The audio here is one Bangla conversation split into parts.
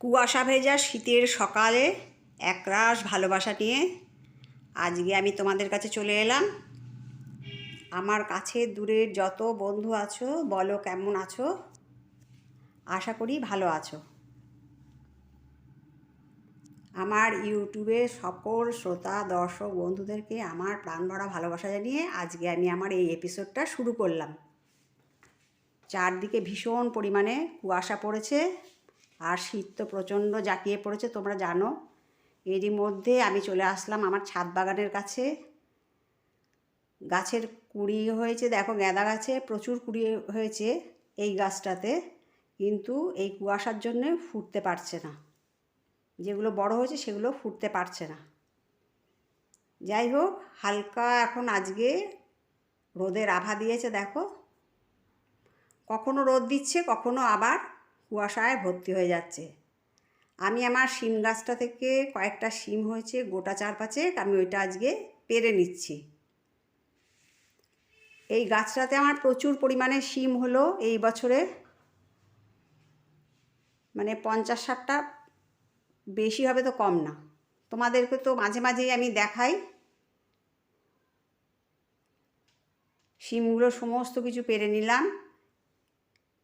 কুয়াশা ভেজা শীতের সকালে একরাশ ভালোবাসা নিয়ে আজকে আমি তোমাদের কাছে চলে এলাম। আমার কাছে দূরের যত বন্ধু আছো, বলো কেমন আছো? আশা করি ভালো আছো। আমার ইউটিউবে সকল শ্রোতা, দর্শক, বন্ধুদেরকে আমার প্রাণ ভরা ভালোবাসা জানিয়ে আজকে আমি আমার এই এপিসোডটা শুরু করলাম। চারদিকে ভীষণ পরিমাণে কুয়াশা পড়েছে। আর শীত তো প্রচণ্ড জাঁকিয়ে পড়েছে, তোমরা জানো। এরই মধ্যে আমি চলে আসলাম আমার ছাদ বাগানের কাছে। গাছের কুড়ি হয়েছে, দেখো গাঁদা গাছে প্রচুর কুড়ি হয়েছে এই গাছটাতে, কিন্তু এই কুয়াশার জন্যে ফুটতে পারছে না। যেগুলো বড় হয়েছে সেগুলো ফুটতে পারছে না। যাই হোক, হালকা এখন আজকে রোদের আভা দিয়েছে, দেখো। কখনো রোদ দিচ্ছে, কখনো আবার কুয়াশায় ভর্তি হয়ে যাচ্ছে। আমি আমার শিম গাছটা থেকে কয়েকটা শিম হয়েছে, গোটা চার পাঁচেক আমি ওইটা আজকে পেরে নিচ্ছি। এই গাছটাতে আমার প্রচুর পরিমাণে শিম হলো এই বছরে। মানে পঞ্চাশ ষাটটা বেশি হবে তো কম না। তোমাদেরকে তো মাঝে মাঝেই আমি দেখাই। শিমগুলো সমস্ত কিছু পেরে নিলাম।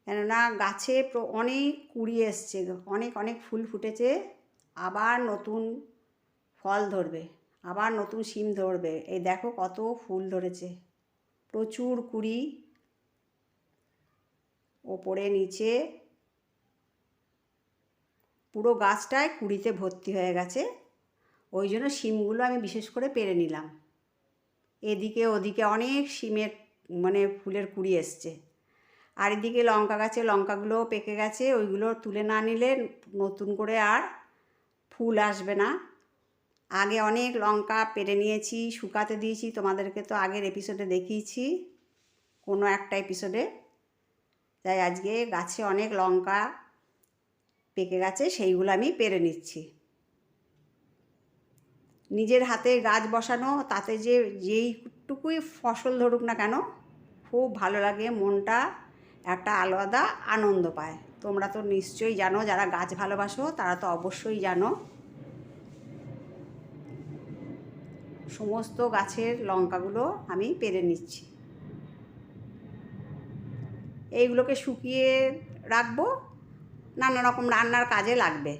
কেননা গাছে অনেক কুড়ি এসছে, অনেক অনেক ফুল ফুটেছে, আবার নতুন ফল ধরবে, আবার নতুন শিম ধরবে। এই দেখো কত ফুল ধরেছে, প্রচুর কুড়ি। ওপরে, নিচে পুরো গাছটায় কুড়িতে ভর্তি হয়ে গেছে, ওই জন্য শিমগুলো আমি বিশেষ করে পেরে নিলাম। এদিকে, ওদিকে অনেক শিমের মানে ফুলের কুড়ি এসছে। আর এদিকে লঙ্কা গাছে লঙ্কাগুলো পেকে গেছে, ওইগুলো তুলে না নিলে নতুন করে আর ফুল আসবে না। আগে অনেক লঙ্কা পেরে নিয়েছি, শুকাতে দিয়েছি, তোমাদেরকে তো আগের এপিসোডে দেখিয়েছি, কোনো একটা এপিসোডে। তাই আজকে গাছে অনেক লঙ্কা পেকে গেছে, সেইগুলো আমি পেরে নিচ্ছি। নিজের হাতে গাছ বসানো, তাতে যে, যেইটুকুই ফসল ধরুক না কেন, খুব ভালো লাগে মনটা। একটা আলাদা আনন্দ পায়। তোমরা তো নিশ্চয়ই জানো, যারা গাছ ভালোবাসো, তারা তো অবশ্যই জানো। সমস্ত গাছের লঙ্কাগুলো আমি পেরে নিচ্ছি। এইগুলোকে শুকিয়ে রাখব। নানা রকম রান্নার কাজে লাগবে।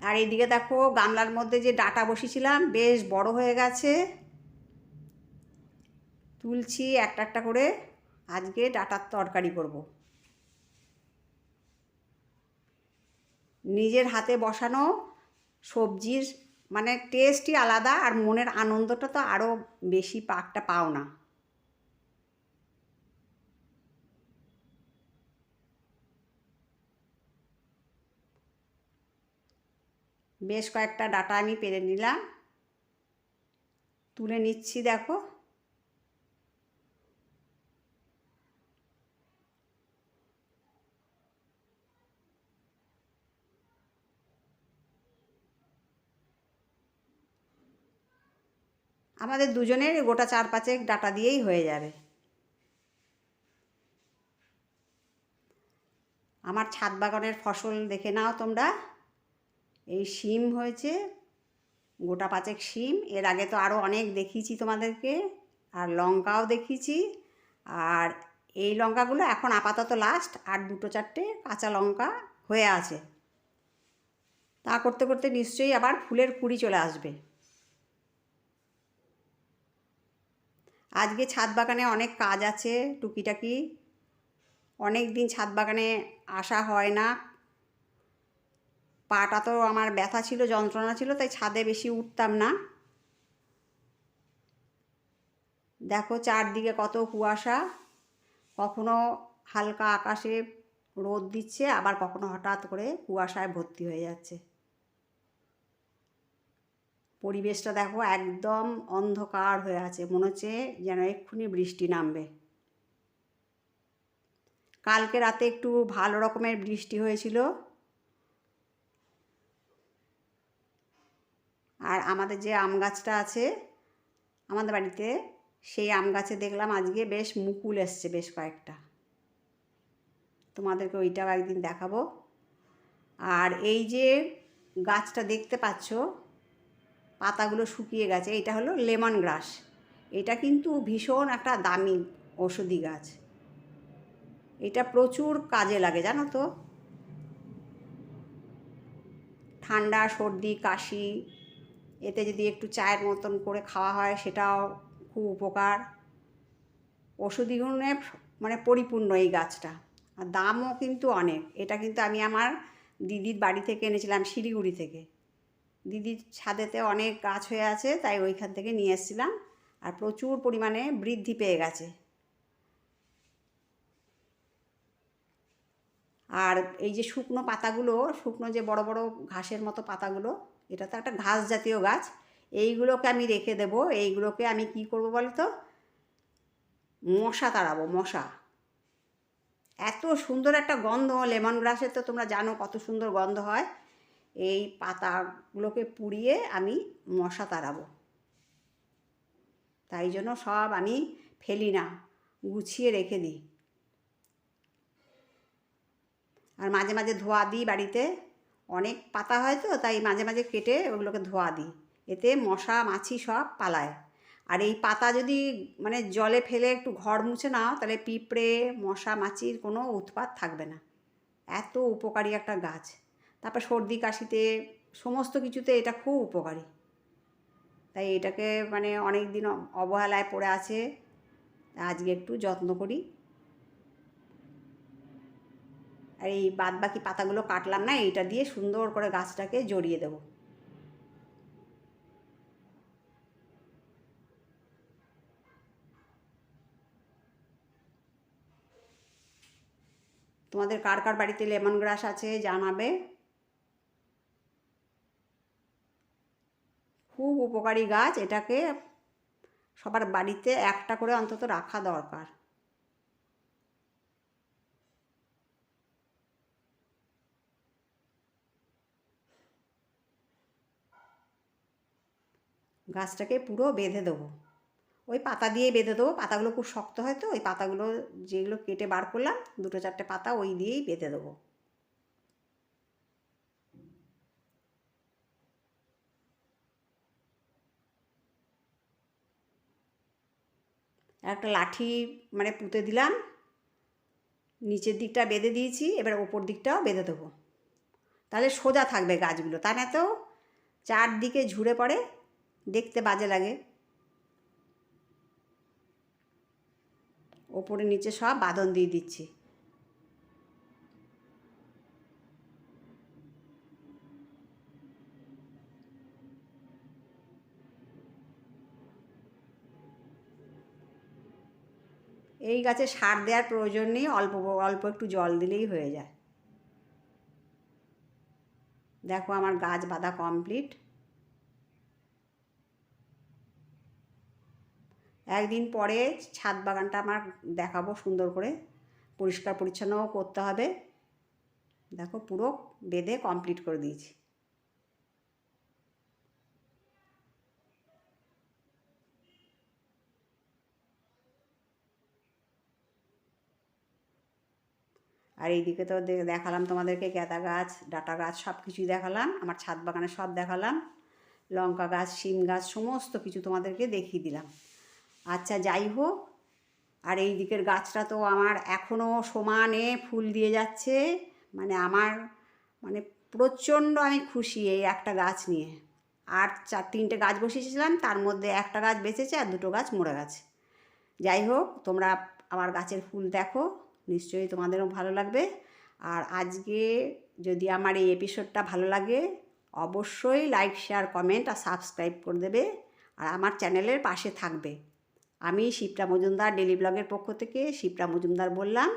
আর এইদিকে দেখো, গামলার মধ্যে যে ডাটা বসিয়েছিলাম, বেশ বড় হয়ে গেছে। তুলছি একটা একটা করে আজকে ডাটার তরকারি করব। নিজের হাতে বসানো সবজির মানে টেস্টই আলাদা আর মনের আনন্দটা তো আরও বেশি পাকটা পাও না। বেশ কয়েকটা ডাটা আমি পেরে নিলাম। তুলে নিচ্ছি দেখো। আমাদের দুজনের গোটা চার পাঁচেক ডাটা দিয়েই হয়ে যাবে। আমার ছাদ বাগানের ফসল দেখে নাও তোমরা। এই শিম হয়েছে, গোটা পাঁচেক শিম। এর আগে তো আরও অনেক দেখিয়েছি তোমাদেরকে, আর লঙ্কাও দেখিয়েছি। আর এই লঙ্কাগুলো এখন আপাতত লাস্ট আর দুটো চারটে কাঁচা লঙ্কা হয়ে আছে। তা করতে করতে নিশ্চয়ই আবার ফুলের কুড়ি চলে আসবে। আজকে ছাদ বাগানে অনেক কাজ আছে, টুকিটাকি। অনেক দিন ছাদ বাগানে আসা হয় না। পাটা তো আমার ব্যথা ছিল, যন্ত্রণা ছিল, তাই ছাদে বেশি উঠতাম না। দেখো চারদিকে কত কুয়াশা। কখনো হালকা আকাশে রোদ দিচ্ছে, আবার কখনো হঠাৎ করে কুয়াশায় ভর্তি হয়ে যাচ্ছে। পরিবেশটা দেখো একদম অন্ধকার হয়ে আছে। মনে হচ্ছে যেন এক্ষুনি বৃষ্টি নামবে। কালকে রাতে একটু ভালো রকমের বৃষ্টি হয়েছিল। আর আমাদের যে আম গাছটা আছে, আমাদের বাড়িতে সেই আম গাছে দেখলাম আজকে বেশ মুকুল এসছে বেশ কয়েকটা। তোমাদেরকে ওইটাও একদিন দেখাবো। আর এই যে গাছটা দেখতে পাচ্ছ পাতাগুলো শুকিয়ে গেছে, এটা হলো লেমন গ্রাস। এটা কিন্তু ভীষণ একটা দামি ওষুধি গাছ। এটা প্রচুর কাজে লাগে, জানো তো? ঠান্ডা, সর্দি, কাশি, এতে যদি একটু চায়ের মতন করে খাওয়া হয়, সেটাও খুব উপকার। ওষুধি গুণে মানে পরিপূর্ণ এই গাছটা। আর দামও কিন্তু অনেক। এটা কিন্তু আমি আমার দিদির বাড়ি থেকে এনেছিলাম, শিলিগুড়ি থেকে। দিদির ছাদেতে অনেক গাছ হয়ে আছে, তাই ওইখান থেকে নিয়ে এসেছিলাম। আর প্রচুর পরিমাণে বৃদ্ধি পেয়ে গেছে। আর এই যে শুকনো পাতাগুলো, শুকনো যে বড় বড় ঘাসের মতো পাতাগুলো, এটা তো একটা ঘাস জাতীয় গাছ। এইগুলোকে আমি রেখে দেবো। এইগুলোকে আমি কি করব বলো তো মশা তাড়াবো, মশা। এত সুন্দর একটা গন্ধ, লেমন গ্রাসের তো তোমরা জানো কত সুন্দর গন্ধ হয়। এই পাতাগুলোকে পুড়িয়ে আমি মশা তাড়াবো। তাই জন্য সব আমি ফেলি না, গুছিয়ে রেখে দিই। আর মাঝে মাঝে ধোয়া দিই বাড়িতে। অনেক পাতা হয় তো, তাই মাঝে মাঝে কেটে ওগুলোকে ধোয়া দিই। এতে মশা, মাছি সব পালায়। আর এই পাতা যদি মানে জলে ফেলে একটু ঘর মুছে নাও, তাহলে পিঁপড়ে, মশা, মাছির কোনো উৎপাত থাকবে না। এত উপকারী একটা গাছ। তারপর সর্দি, কাশিতে সমস্ত কিছুতে এটা খুব উপকারী। তাই এটাকে মানে অনেক দিন অবহেলায় পড়ে আছে। আজকে একটু যত্ন করি। আর এই বাদ বাকি পাতাগুলো কাটলাম না, এইটা দিয়ে সুন্দর করে গাছটাকে জড়িয়ে দেবো। তোমাদের কার কার বাড়িতে লেমন গ্রাস আছে জানাবে। খুব উপকারী গাছ, এটাকে সবার বাড়িতে একটা করে অন্তত রাখা দরকার। গাছটাকে পুরো বেঁধে দেবো। ওই পাতা দিয়ে বেঁধে দেবো। পাতাগুলো খুব শক্ত হয় তো, ওই পাতাগুলো যেগুলো কেটে বার করলাম, দুটো চারটে পাতা ওই দিয়েই বেঁধে দেবো। একটা লাঠি মানে পুঁতে দিলাম। নিচের দিকটা বেঁধে দিয়েছি, এবার ওপর দিকটাও বেঁধে দেবো। তাহলে সোজা থাকবে গাছগুলো, তা না তো চারদিকে ঝুড়ে পড়ে, দেখতে বাজে লাগে। ওপরে নিচে সব বাঁধন দিয়ে দিচ্ছি। এই গাছে সার দেওয়ার প্রয়োজন নেই, অল্প অল্প একটু জল দিলেই হয়ে যায়। দেখো আমার গাছ বাঁধা কমপ্লিট একদিন পরে ছাদ বাগানটা আমার দেখাবো সুন্দর করে, পরিষ্কার পরিচ্ছন্নও করতে হবে। দেখো পুরো বেঁধে কমপ্লিট করে দিয়েছি। আর এইদিকে তো দেখালাম তোমাদেরকে গ্যাদা গাছ, ডাটা গাছ সব কিছুই দেখালাম, আমার ছাদ বাগানে সব দেখালাম, লঙ্কা গাছ, শিম গাছ, সমস্ত কিছু তোমাদেরকে দেখিয়ে দিলাম। আচ্ছা যাই হোক, আর এই দিকের গাছটা তো আমার এখনও সমানে ফুল দিয়ে যাচ্ছে মানে আমার মানে প্রচণ্ড আমি খুশি এই একটা গাছ নিয়ে। আর চার, তিনটে গাছ বসিয়েছিলাম, তার মধ্যে একটা গাছ বেঁচেছে আর দুটো গাছ মরে গেছে। যাই হোক, তোমরা আমার গাছের ফুল দেখো। নিশ্চয়ই তোমাদেরও ভালো লাগবে। আর আজকে যদি আমার এই এপিসোডটা ভালো লাগে, অবশ্যই লাইক শেয়ার কমেন্ট আর সাবস্ক্রাইব করে দেবে আর আমার চ্যানেলের পাশে থাকবে। আমি শিপ্রা মজুমদার ডেলি ব্লগের পক্ষ থেকে শিপ্রা মজুমদার বললাম,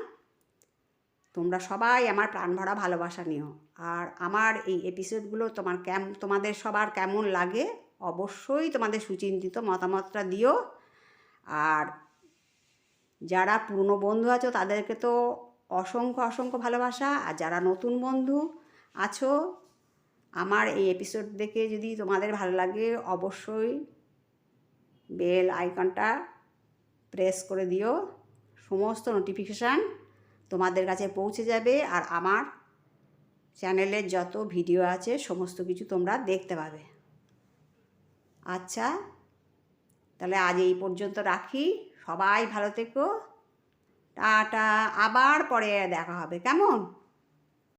তোমরা সবাই আমার প্রাণ ভরা ভালোবাসা নিও। আর আমার এই এপিসোডগুলো তোমার কেম, তোমাদের সবার কেমন লাগে অবশ্যই তোমাদের সুচিন্তিত মতামতটা দিও। আর যারা পুরনো বন্ধু আছো, তাদেরকে তো অসংখ্য অসংখ্য ভালোবাসা। আর যারা নতুন বন্ধু আছো, আমার এই এপিসোড দেখে যদি তোমাদের ভালো লাগে, অবশ্যই বেল আইকনটা প্রেস করে দিও। সমস্ত নোটিফিকেশান তোমাদের কাছে পৌঁছে যাবে। আর আমার চ্যানেলের যত ভিডিও আছে, সমস্ত কিছু তোমরা দেখতে পাবে। আচ্ছা তাহলে আজ এই পর্যন্ত রাখি। সবাই ভালো থেকো। টাটা আবার পরে দেখা হবে। কেমন?